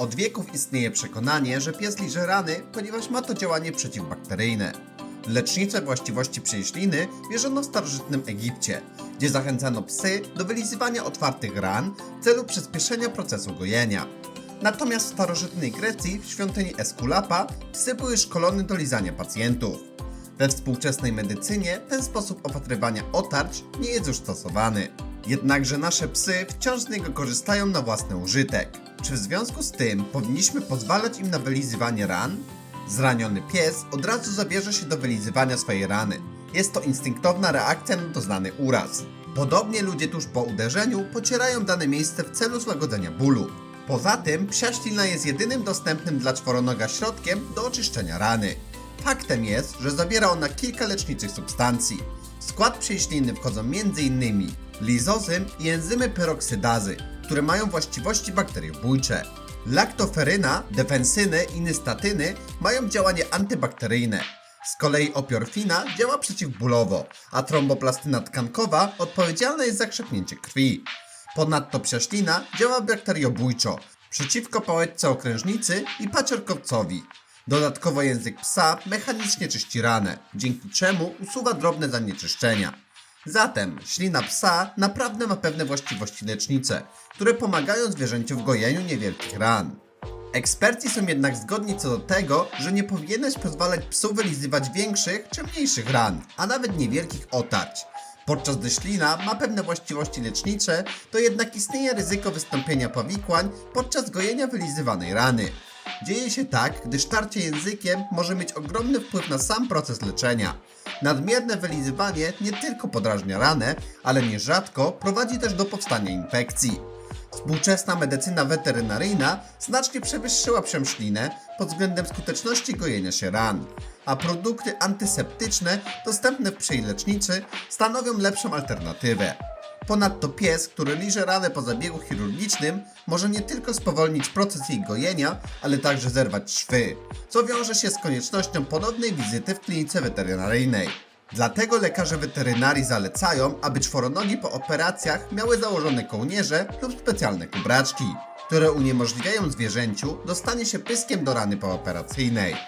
Od wieków istnieje przekonanie, że pies liże rany, ponieważ ma to działanie przeciwbakteryjne. Lecznicze właściwości prześliny wierzono w starożytnym Egipcie, gdzie zachęcano psy do wylizywania otwartych ran w celu przyspieszenia procesu gojenia. Natomiast w starożytnej Grecji, w świątyni Eskulapa, psy były szkolone do lizania pacjentów. We współczesnej medycynie ten sposób opatrywania otarć nie jest już stosowany. Jednakże nasze psy wciąż z niego korzystają na własny użytek. Czy w związku z tym powinniśmy pozwalać im na wylizywanie ran? Zraniony pies od razu zabierze się do wylizywania swojej rany. Jest to instynktowna reakcja na doznany uraz. Podobnie ludzie tuż po uderzeniu pocierają dane miejsce w celu złagodzenia bólu. Poza tym psia ślina jest jedynym dostępnym dla czworonoga środkiem do oczyszczenia rany. Faktem jest, że zawiera ona kilka leczniczych substancji. W skład psiej śliny wchodzą m.in. lizozym i enzymy peroksydazy, które mają właściwości bakteriobójcze. Laktoferyna, defensyny i nystatyny mają działanie antybakteryjne. Z kolei opiorfina działa przeciwbólowo, a tromboplastyna tkankowa odpowiedzialna jest za krzepnięcie krwi. Ponadto psia ślina działa bakteriobójczo przeciwko pałeczce okrężnicy i paciorkowcowi. Dodatkowo język psa mechanicznie czyści ranę, dzięki czemu usuwa drobne zanieczyszczenia. Zatem ślina psa naprawdę ma pewne właściwości lecznicze, które pomagają zwierzęciu w gojeniu niewielkich ran. Eksperci są jednak zgodni co do tego, że nie powinieneś pozwalać psu wylizywać większych czy mniejszych ran, a nawet niewielkich otarć. Podczas gdy ślina ma pewne właściwości lecznicze, to jednak istnieje ryzyko wystąpienia powikłań podczas gojenia wylizywanej rany. Dzieje się tak, gdyż tarcie językiem może mieć ogromny wpływ na sam proces leczenia. Nadmierne wylizywanie nie tylko podrażnia ranę, ale nierzadko prowadzi też do powstania infekcji. Współczesna medycyna weterynaryjna znacznie przewyższyła przemszlinę pod względem skuteczności gojenia się ran, a produkty antyseptyczne dostępne w psiej leczniczy stanowią lepszą alternatywę. Ponadto pies, który liże ranę po zabiegu chirurgicznym, może nie tylko spowolnić proces jej gojenia, ale także zerwać szwy, co wiąże się z koniecznością ponownej wizyty w klinice weterynaryjnej. Dlatego lekarze weterynarii zalecają, aby czworonogi po operacjach miały założone kołnierze lub specjalne kubraczki, które uniemożliwiają zwierzęciu dostanie się pyskiem do rany pooperacyjnej.